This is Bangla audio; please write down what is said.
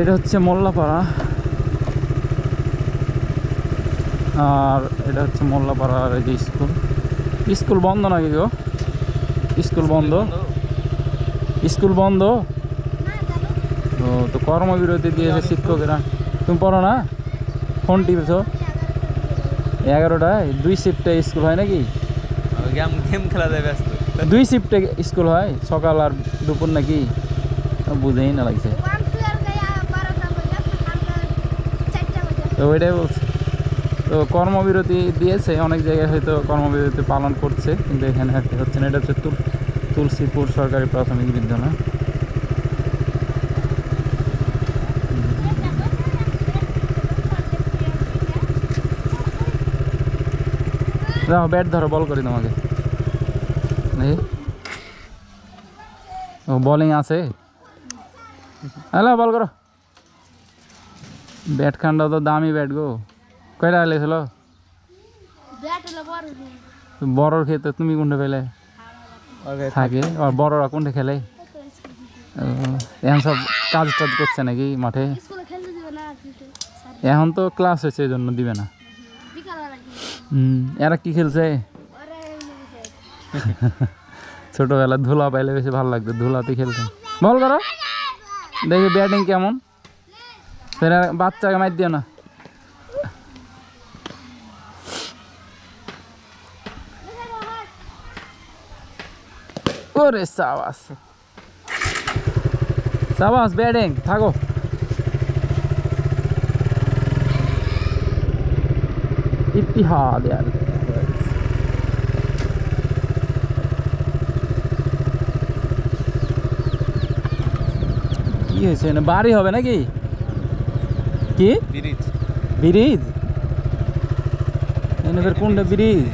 এটা হচ্ছে মোল্লাপাড়া। আর এটা হচ্ছে মোল্লাপাড়ার এই যে স্কুল। স্কুল বন্ধ নাকি গো? স্কুল বন্ধ? স্কুল বন্ধ? ও তো কর্মবিরতি দিয়েছে শিক্ষকেরা। তুমি পড়ো না? ফোন টিপেছো? এগারোটায় দুই শিফটে স্কুল হয় নাকি? গেম গেম খেলা যায় ব্যস্ত। দুই শিফটে স্কুল হয়? সকাল আর দুপুর নাকি? বুঝেই না লাগছে। তো ওইটাই বলছি। তো কর্মবিরতি দিয়েছে, অনেক জায়গায় হয়তো কর্মবিরতি পালন করছে, কিন্তু এখানে হচ্ছে না। এটা হচ্ছে তুলসীপুর সরকারি প্রাথমিক বিদ্যালয়। যাও ব্যাট ধরো বল করি তোমাকে। ও বোলিং আছে? হ্যালো বল করো। ব্যাট খানটা তো দামি ব্যাট গো কয়টা লেছিল বড়র খেতে তুমি কোনটা পেলে থাকে আর বড়রা কোনটা খেলে ও, এখন সব কাজ টাজ করছে নাকি মাঠে স্কুলে খেলতে দিবে না কিন্তু এখন তো ক্লাস হয়েছে এই জন্য দিবে না বিকালবেলা কি হুম এরা কি খেলছে ওরা এমনি বসে আছে। ছোটবেলা ধুলা পাইলে বেশি ভালো লাগতো ধুলাতে খেলতাম বল করো দেখি ব্যাটিং কেমন বাচ্চাকে মার দিও না। ওরে সাবাস। সাবাস ব্যাটিং থাকো। ইতিহাদ यार কি হয়েছে? বাড়ি হবে নাকি? কি ব্রিজ ব্রিজ এনে ফের কোনটা ব্রিজ